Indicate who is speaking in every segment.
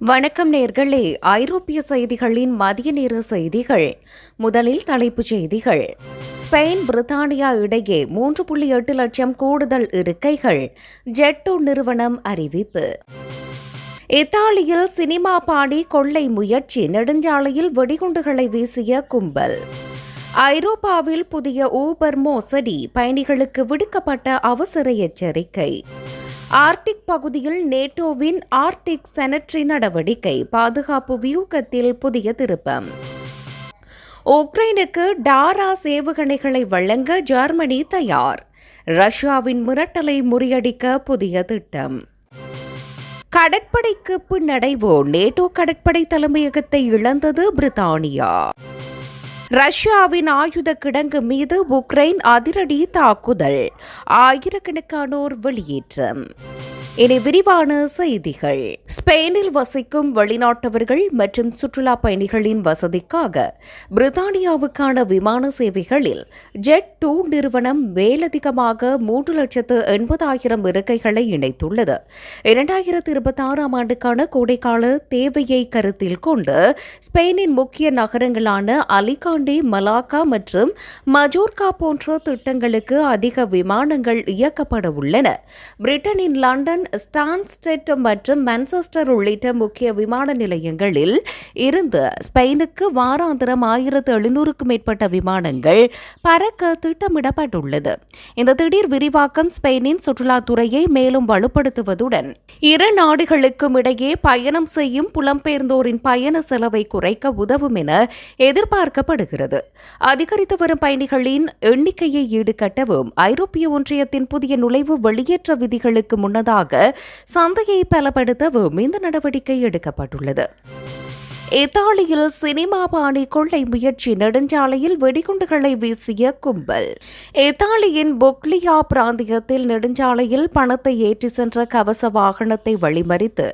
Speaker 1: வணக்கம் நேர்களே. ஐரோப்பிய செய்திகளின் மதிய நேர செய்திகள். முதலில் தலைப்புச் செய்திகள். ஸ்பெயின் பிரித்தானியா இடையே மூன்று புள்ளி எட்டு லட்சம் கூடுதல் இருக்கைகள். ஜெட்டோ நிறுவனம் அறிவிப்பு. இத்தாலியில் சினிமா பாடி கொள்ளை முயற்சி. நெடுஞ்சாலையில் வெடிகுண்டுகளை வீசிய கும்பல். ஐரோப்பாவில் புதிய ஊபர் மோசடி. பயணிகளுக்கு விடுக்கப்பட்ட அவசர எச்சரிக்கை. ஆர்டிக் பகுதியில் நேட்டோவின் ஆர்டிக் செனட்ரி நடவடிக்கை பாதுகாப்பு வியூகத்தில் புதிய திருப்பம். உக்ரைனுக்கு டாரா சேவுகணைகளை வழங்க ஜெர்மனி தயார். ரஷ்யாவின் மிரட்டலை முறியடிக்க புதிய திட்டம். கடற்படைக்கு பின்னடைவோ நேட்டோ கடற்படை தலைமையகத்தை இழந்தது பிரித்தானியா. ரஷ்யாவின் ஆயுத கிடங்கு மீது உக்ரைன் அதிரடி தாக்குதல். ஆயிரக்கணக்கானோர் வெளியேற்றம். இனி விரிவான செய்திகள். ஸ்பெயினில் வசிக்கும் வெளிநாட்டவர்கள் மற்றும் சுற்றுலா பயணிகளின் வசதிக்காக பிரித்தானியாவுக்கான விமான சேவைகளில் ஜெட் டூ நிறுவனம் மேலதிகமாக மூன்று லட்சத்து எண்பதாயிரம் இருக்கைகளை இணைத்துள்ளது. இரண்டாயிரத்து இருபத்தி ஆறாம் ஆண்டுக்கான கோடைக்கால தேவையை கருத்தில் கொண்டு ஸ்பெயினின் முக்கிய நகரங்களான அலிகாண்டே மலாக்கா மற்றும் மஜோர்கா போன்ற திட்டங்களுக்கு அதிக விமானங்கள் இயக்கப்பட உள்ளன. பிரிட்டனின் லண்டன் ஸ்டான்ஸ்டெட் மற்றும் மான்செஸ்டர் உள்ளிட்ட முக்கிய விமான நிலையங்களில் இருந்து ஸ்பெயினுக்கு வாராந்திரம் ஆயிரத்து எழுநூறுக்கும் மேற்பட்ட விமானங்கள் பறக்க திட்டமிடப்பட்டுள்ளது. இந்த திடீர் விரிவாக்கம் ஸ்பெயினின் சுற்றுலாத்துறையை மேலும் வலுப்படுத்துவதுடன் இரு நாடுகளுக்கும் இடையே பயணம் செய்யும் புலம்பெயர்ந்தோரின் பயண செலவை குறைக்க உதவும் என எதிர்பார்க்கப்படுகிறது. அதிகரித்து வரும் பயணிகளின் எண்ணிக்கையை ஈடுகட்டவும் ஐரோப்பிய ஒன்றியத்தின் புதிய நுழைவு வெளியேற்ற விதிகளுக்கு முன்னதாக சந்தையை பலப்படுத்தவும் இந்த நடவடிக்கை எடுக்கப்பட்டுள்ளது. இத்தாலியில் சினிமா பாணி கொள்ளை முயற்சி நெடுஞ்சாலையில் வெடிகுண்டுகளை வீசிய கும்பல். இத்தாலியின் பொக்லியா பிராந்தியத்தில் நெடுஞ்சாலையில் பணத்தை ஏற்றி சென்ற கவச வாகனத்தை வழிமறித்து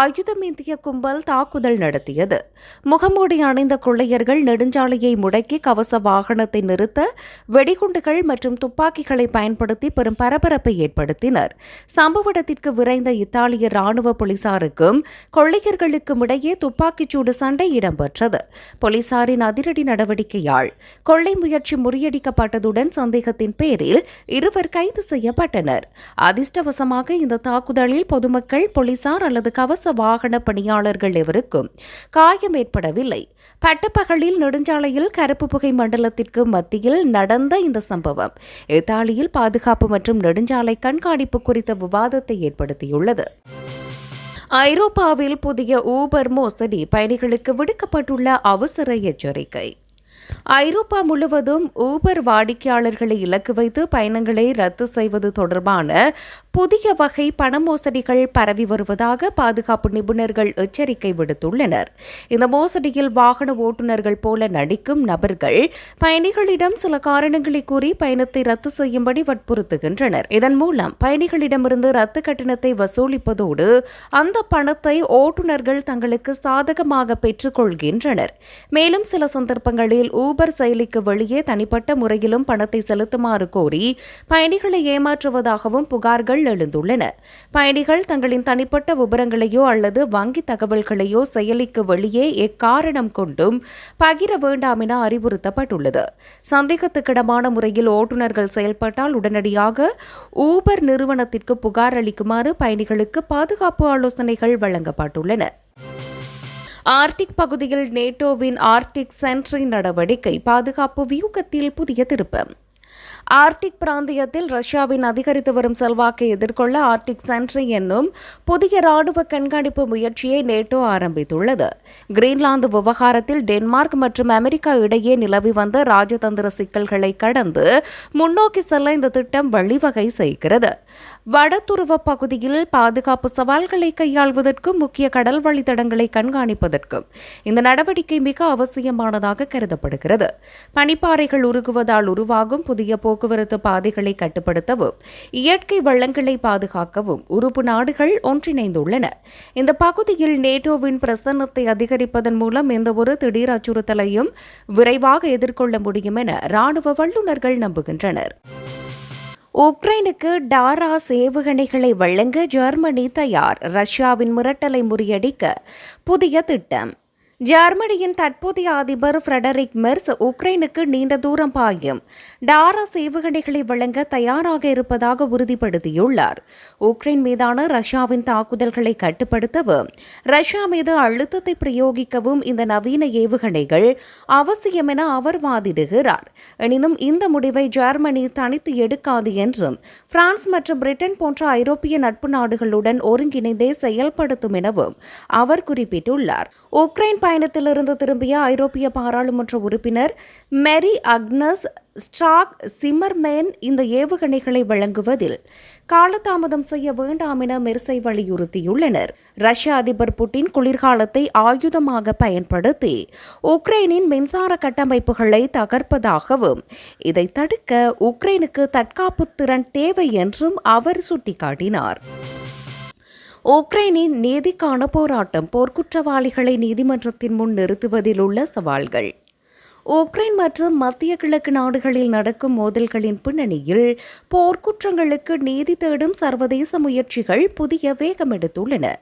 Speaker 1: ஆயுதம் ஏந்திய கும்பல் தாக்குதல் நடத்தியது. முகமூடி அணிந்த கொள்ளையர்கள் நெடுஞ்சாலையை முடக்கி கவச வாகனத்தை நிறுத்த வெடிகுண்டுகள் மற்றும் துப்பாக்கிகளை பயன்படுத்தி பெரும் பரபரப்பை ஏற்படுத்தினர். சம்பவ இடத்திற்கு விரைந்த இத்தாலிய ராணுவ போலீசாருக்கும் கொள்ளையர்களுக்கும் இடையே துப்பாக்கிச்சூடு ஒரு சண்டை இடம்பெற்றது. போலீசாரின் அதிரடி நடவடிக்கையால் கொள்ளை முயற்சி முறியடிக்கப்பட்டதுடன் சந்தேகத்தின் பேரில் இருவர் கைது செய்யப்பட்டனர். அதிர்ஷ்டவசமாக இந்த தாக்குதலில் பொதுமக்கள் போலீசார் அல்லது கவச வாகன பணியாளர்கள் எவருக்கும் காயம் ஏற்படவில்லை. பட்டப்பகலில் நெடுஞ்சாலையில் கருப்பு புகை மண்டலத்திற்கு மத்தியில் நடந்த இந்த சம்பவம் இத்தாலியில் பாதுகாப்பு மற்றும் நெடுஞ்சாலை கண்காணிப்பு குறித்த விவாதத்தை ஏற்படுத்தியுள்ளது. ஐரோப்பாவில் புதிய ஊபர் மோசடி பயணிகளுக்கு விடுக்கப்பட்டுள்ள அவசர எச்சரிக்கை. ஐரோப்பா முழுவதும் ஊபர் வாடிக்கையாளர்களை இலக்கு வைத்து பயணங்களை ரத்து செய்வது தொடர்பான புதிய வகை பண மோசடிகள் பரவி வருவதாக பாதுகாப்பு நிபுணர்கள் எச்சரிக்கை விடுத்துள்ளனர். இந்த மோசடியில் வாகன ஓட்டுநர்கள் போல நடிக்கும் நபர்கள் பயணிகளிடம் சில காரணங்களை கூறி பயணத்தை ரத்து செய்யும்படி வற்புறுத்துகின்றனர். இதன் மூலம் பயணிகளிடமிருந்து ரத்து கட்டணத்தை வசூலிப்பதோடு அந்த பணத்தை ஓட்டுநர்கள் தங்களுக்கு சாதகமாக பெற்றுக் கொள்கின்றனர் மேலும் சில சந்தர்ப்பங்களில் ஊபர் செயலிக்கு வெளியே தனிப்பட்ட முறையிலும் பணத்தை செலுத்துமாறு கோரி பயணிகளை ஏமாற்றுவதாகவும் புகார்கள் எழுந்துள்ளன. பயணிகள் தங்களின் தனிப்பட்ட விவரங்களையோ அல்லது வங்கி தகவல்களையோ செயலிக்கு வெளியே எக்காரணம் கொண்டும் பகிர வேண்டாம் என அறிவுறுத்தப்பட்டுள்ளது. சந்தேகத்துக்கிடமான முறையில் ஓட்டுநர்கள் செயல்பட்டால் உடனடியாக ஊபர் நிறுவனத்திற்கு புகார் அளிக்குமாறு பயணிகளுக்கு பாதுகாப்பு ஆலோசனைகள் வழங்கப்பட்டுள்ளன. ஆர்டிக் பகுதியில் நேட்டோவின் ஆர்டிக் சென்ட்ரி நடவடிக்கை பாதுகாப்பு வியூகத்தில் புதிய திருப்பம் ஆர்டிக் பிராந்தியத்தில் ரஷ்யாவின் அதிகரித்து வரும் செல்வாக்கை எதிர்கொள்ள ஆர்டிக் சென்ட்ரி என்னும் புதிய ராணுவ கண்காணிப்பு முயற்சியை நேட்டோ ஆரம்பித்துள்ளது. கிரீன்லாந்து விவகாரத்தில் டென்மார்க் மற்றும் அமெரிக்கா இடையே நிலவி வந்த ராஜதந்திர சிக்கல்களை கடந்து முன்னோக்கி செல்ல இந்த திட்டம் வழிவகை செய்கிறது. வடதுருவ பகுதியில் பாதுகாப்பு சவால்களை கையாள்வதற்கும் முக்கிய கடல் வழித்தடங்களை கண்காணிப்பதற்கும் இந்த நடவடிக்கை மிக அவசியமானதாக கருதப்படுகிறது. பனிப்பாறைகள் உருகுவதால் உருவாகும் புதிய போக்கு போக்குவரத்து பாதைகளை கட்டுப்படுத்தவும் இயற்கை வளங்களை பாதுகாக்கவும் உறுப்பு நாடுகள் ஒன்றிணைந்துள்ளன. இந்த பகுதியில் நேட்டோவின் பிரசன்னத்தை அதிகரிப்பதன் மூலம் எந்தவொரு திடீர் அச்சுறுத்தலையும் விரைவாக எதிர்கொள்ள முடியும் என ராணுவ வல்லுநர்கள் நம்புகின்றனர். உக்ரைனுக்கு டாராஸ் ஏவுகணைகளை வழங்க ஜெர்மனி தயார். ரஷ்யாவின் மிரட்டலை முறியடிக்க புதிய திட்டம். ஜெர்மனியின் தற்போதைய அதிபர் ஃப்ரெடரிக் மெர்ஸ் உக்ரைனுக்கு நீண்ட தூரம் பாயும். டாரா ஏவுகணைகளை வழங்க தயாராக இருப்பதாக உறுதிப்படுத்தியுள்ளார். உக்ரைன் மீதான ரஷ்யாவின் தாக்குதல்களை கட்டுப்படுத்தவும் ரஷ்யா மீது அழுத்தத்தை பிரயோகிக்கவும் இந்த நவீன ஏவுகணைகள் அவசியம் என அவர் வாதிடுகிறார். எனினும் இந்த முடிவை ஜெர்மனி தனித்து எடுக்காது என்றும் பிரான்ஸ் மற்றும் பிரிட்டன் போன்ற ஐரோப்பிய நட்பு நாடுகளுடன் ஒருங்கிணைந்தே செயல்படுத்தும் எனவும் அவர் குறிப்பிட்டுள்ளார். உக்ரைன் பயணத்திலிருந்து திரும்பிய ஐரோப்பிய பாராளுமன்ற உறுப்பினர் மெரி அக்னஸ் ஸ்டாக் சிம்மர்மேன் இந்த ஏவுகணைகளை வழங்குவதில் காலதாமதம் செய்ய வேண்டாம் என மெர்சை வலியுறுத்தியுள்ளனர். ரஷ்ய அதிபர் புட்டின் குளிர்காலத்தை ஆயுதமாக பயன்படுத்தி உக்ரைனின் மின்சார கட்டமைப்புகளை தகர்ப்பதாகவும் இதை தடுக்க உக்ரைனுக்கு தற்காப்பு திறன் தேவை என்றும் அவர் சுட்டிக்காட்டினார். உக்ரைனின் நீதிக்கான போராட்டம் போர்க்குற்றவாளிகளை நீதிமன்றத்தின் முன் நிறுத்துவதில் உள்ள சவால்கள். உக்ரைன் மற்றும் மத்திய கிழக்கு நாடுகளில் நடக்கும் மோதல்களின் பின்னணியில் போர்க்குற்றங்களுக்கு நீதி தேடும் சர்வதேச முயற்சிகள் புதிய வேகம் எடுத்துள்ளன.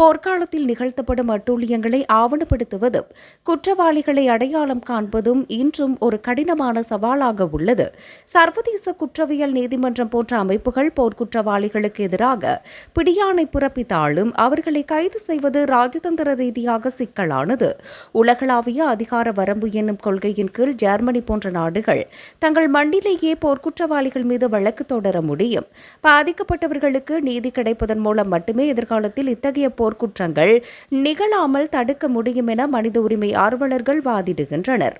Speaker 1: போர்க்காலத்தில் நிகழ்த்தப்படும் அட்டூழியங்களை ஆவணப்படுத்துவதும் குற்றவாளிகளை அடையாளம் காண்பதும் இன்றும் ஒரு கடினமான சவாலாக உள்ளது. சர்வதேச குற்றவியல் நீதிமன்றம் போன்ற அமைப்புகள் போர்க்குற்றவாளிகளுக்கு எதிராக பிடியாணை பிறப்பித்தாலும் அவர்களை கைது செய்வது ராஜதந்திர ரீதியாக சிக்கலானது. உலகளாவிய அதிகார வரம்பு என்னும் கொள்கை கொள்கையின் கீழ் ஜெர்மனி போன்ற நாடுகள் தங்கள் மண்ணிலேயே போர்க்குற்றவாளிகள் மீது வழக்கு தொடர முடியும். பாதிக்கப்பட்டவர்களுக்கு நீதி கிடைப்பதன் மூலம் மட்டுமே எதிர்காலத்தில் இத்தகைய போர்க்குற்றங்கள் நிகழாமல் தடுக்க முடியும் என மனித உரிமை ஆர்வலர்கள் வாதிடுகின்றனர்.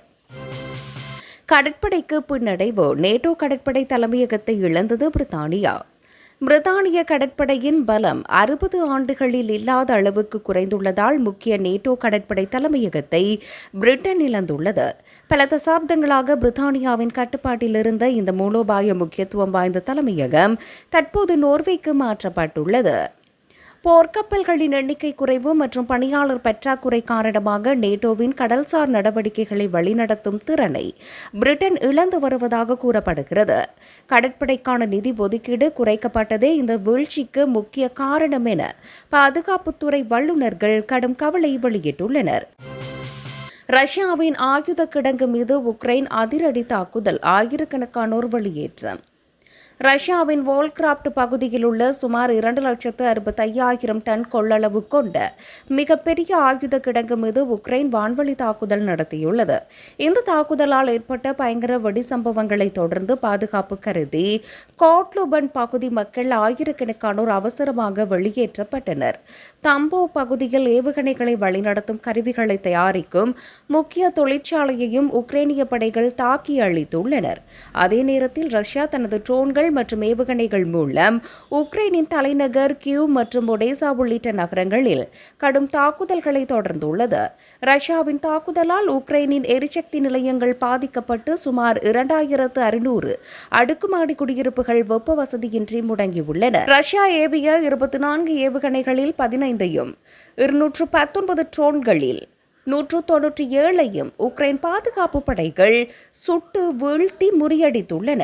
Speaker 1: கடற்படைக்கு பின்னடைவு. நேட்டோ கடற்படை தலைமையகத்தை இழந்தது பிரித்தானியா. பிரித்தானிய கடற்படையின் பலம் அறுபது ஆண்டுகளில் இல்லாத அளவுக்கு குறைந்துள்ளதால் முக்கிய நேட்டோ கடற்படை தலைமையகத்தை பிரிட்டன் இழந்துள்ளது. பல தசாப்தங்களாக பிரித்தானியாவின் கட்டுப்பாட்டில் இருந்த இந்த மூலோபாய முக்கியத்துவம் வாய்ந்த தலைமையகம் தற்போது நோர்வேக்கு மாற்றப்பட்டுள்ளது. போர்க்கப்பல்களின் எண்ணிக்கை குறைவு மற்றும் பணியாளர் பற்றாக்குறை காரணமாக நேட்டோவின் கடல்சார் நடவடிக்கைகளை வழிநடத்தும் திறனை பிரிட்டன் இழந்து வருவதாக கூறப்படுகிறது. கடற்படைக்கான நிதி ஒதுக்கீடு குறைக்கப்பட்டதே இந்த வீழ்ச்சிக்கு முக்கிய காரணம் என பாதுகாப்புத்துறை வல்லுநர்கள் கடும் கவலை வெளியிட்டுள்ளனர். ரஷ்யாவின் ஆயுத கிடங்கு மீது உக்ரைன் அதிரடி தாக்குதல் ஆயிரக்கணக்கானோர் வெளியேற்றம். ரஷ்யாவின் வோல்கிராப்ட் பகுதியில் உள்ள சுமார் இரண்டு லட்சத்து அறுபத்தி ஐயாயிரம் டன் கொள்ளளவு கொண்ட மிகப்பெரிய ஆயுத கிடங்கு மீது உக்ரைன் வான்வழி தாக்குதல் நடத்தியுள்ளது. இந்த தாக்குதலால் ஏற்பட்ட பயங்கர வெடி சம்பவங்களை தொடர்ந்து பாதுகாப்பு கருதி கோட்லுபன் பகுதி மக்கள் ஆயிரக்கணக்கானோர் அவசரமாக வெளியேற்றப்பட்டனர். தம்போ பகுதியில் ஏவுகணைகளை வழிநடத்தும் கருவிகளை தயாரிக்கும் முக்கிய தொழிற்சாலையையும் உக்ரைனிய படைகள் தாக்கி அளித்துள்ளனர் அதே நேரத்தில் ரஷ்யா தனது ட்ரோன்கள் மற்றும் ஏவுகணைகள் மூலம் உக்ரைனின் தலைநகர் கியூ மற்றும் ஒடேசா உள்ளிட்ட நகரங்களில் கடும் தாக்குதல்களை தொடர்ந்துள்ளது. ரஷ்யாவின் தாக்குதலால் உக்ரைனின் எரிசக்தி நிலையங்கள் பாதிக்கப்பட்டு சுமார் இரண்டாயிரத்து அறுநூறு அடுக்குமாடி குடியிருப்புகள் வெப்ப வசதியின்றி முடங்கியுள்ளன. ரஷ்யா ஏவிய இருபத்தி நான்கு ஏவுகணைகளில் பதினைந்தையும் இருநூற்று பத்தொன்பது ட்ரோன்களில் நூற்று தொன்னூற்றி ஏழையும் உக்ரைன் பாதுகாப்பு படைகள் சுட்டு வீழ்த்தி முறியடித்துள்ளன.